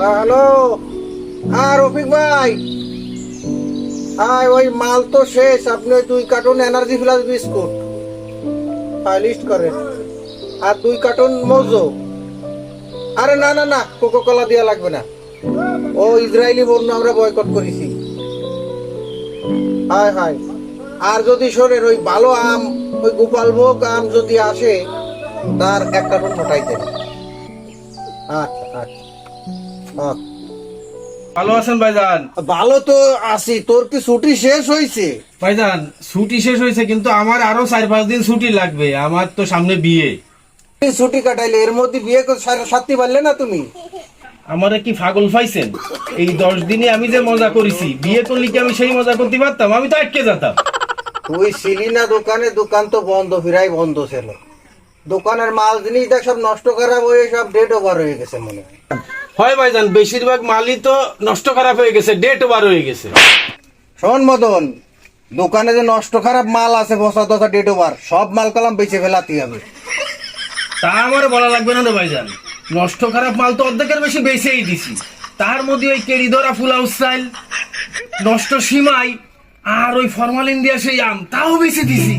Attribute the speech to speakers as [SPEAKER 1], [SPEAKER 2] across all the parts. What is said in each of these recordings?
[SPEAKER 1] Hello. হ্যাঁ রফিক ভাই। হ্যাঁ ওই মাল তো শেষ। আপনি ওই দুই cartoon energy plus biscuit list করেন। আর দুই কার্টুন মোজো আরে না না না কোকো কোলা দেওয়া লাগবে না। ও ইসরায়েলি পণ্য আমরা বয়কট করেছি। হায় হায়। আর যদি শোনেন, ওই ভালো আম, ওই গোপালভোগ আম যদি আসে, তার এক কার্টুন মোটাই দেন। আচ্ছা আচ্ছা।
[SPEAKER 2] ভালো আছেন ভাইজান?
[SPEAKER 1] ভালো তো আছি। তোর কি ছুটি শেষ হয়েছে?
[SPEAKER 2] ভাইজান ছুটি শেষ হয়েছে কিন্তু আমার আরও চার পাঁচ দিন ছুটি লাগবে। আমার তো সামনে বিয়ে।
[SPEAKER 1] ছুটি কাটাইলে এর মধ্যে বিয়ে করে সারতে পারলে না তুমি?
[SPEAKER 2] আমারে কি পাগল পাইছেন এই দশ দিনে আমি যে মজা করেছি বিয়ে করলে কি আমি সেই মজা করতে পারতাম? আমি তো আটকে যেতাম।
[SPEAKER 1] তুই ছিলি না দোকানে দোকান তো বন্ধ ফিরাই বন্ধ ছিল। দোকানের মাল জিনিস দেখ সব নষ্ট খারাপ হয়ে সব ডেট ওভার হয়ে গেছে মনে হয়।
[SPEAKER 2] হয় ভাইজান বেশিরভাগ মালই তো নষ্ট খারাপ হয়ে গেছে ডেট ওভার হয়ে গেছে।
[SPEAKER 1] শোন মদন দোকানে যে নষ্ট খারাপ মাল আছে বসা দশা ডেট ওভার সব মাল কালাম বেঁচে ফেলাতে হবে।
[SPEAKER 2] তা আমার বলা লাগবে না রে ভাইজান। নষ্ট খারাপ মাল তো অর্ধেকের বেশি বেঁচেই দিছি। তার মধ্যে ওই কেড়ি ধরা ফুলাউ স্টাইল নষ্ট সীমাই আর ওই ফরমালিন দিয়া সেই আম তাও বেশি দিছি।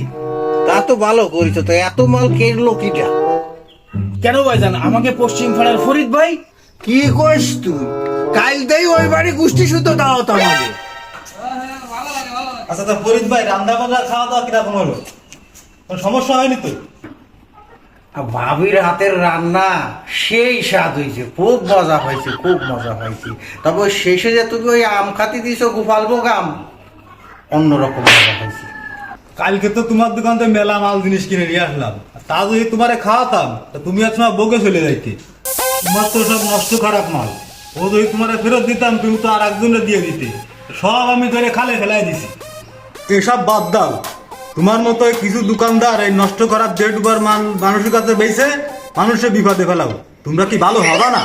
[SPEAKER 1] তা তো ভালো করিস তো এত মাল কেড়লো কিটা?
[SPEAKER 2] কেন ভাইজান আমাকে পশ্চিম পাড়ার ফরিদ ভাই
[SPEAKER 1] কি কইস তুই? কাল দেই ওই বাড়ি গোষ্ঠী শুদ্ধ দাও তো আমাকে।
[SPEAKER 3] আচ্ছা তা ফরিদ ভাই রান্না বান্না খাওয়া দাওয়া কীরকম হলো? কোনো সমস্যা হয়নি তো?
[SPEAKER 1] ভাবির হাতের রান্না সেই স্বাদ হয়েছে খুব মজা হয়েছে খুব মজা হয়েছে তবে শেষে যে তুমি ওই আম খাতি দিছ গোপালভোগ আম অন্যরকম মজা হয়েছে
[SPEAKER 3] কালকে তো তোমার দোকান থেকে মেলা মাল জিনিস কিনে নিয়ে আসলাম। তা যদি তোমারে খাওয়াতাম তা তুমি এক সময় বকে চলে যাইতে। তোমার তো সব নষ্ট খারাপ মাল। ও যদি তোমারে ফেরত দিতাম তুমি তো আর একজনে দিয়ে দিতে। সব আমি ধরে খালে ফেলাই দিছি। এসব বাদ দাও। তোমার মতো কিছু দোকানদার এই নষ্ট খারাপ ডেট বার মান মানুষের কাছে বেছে মানুষের বিপদে ফেলাও। তোমরা কি ভালো হবা না?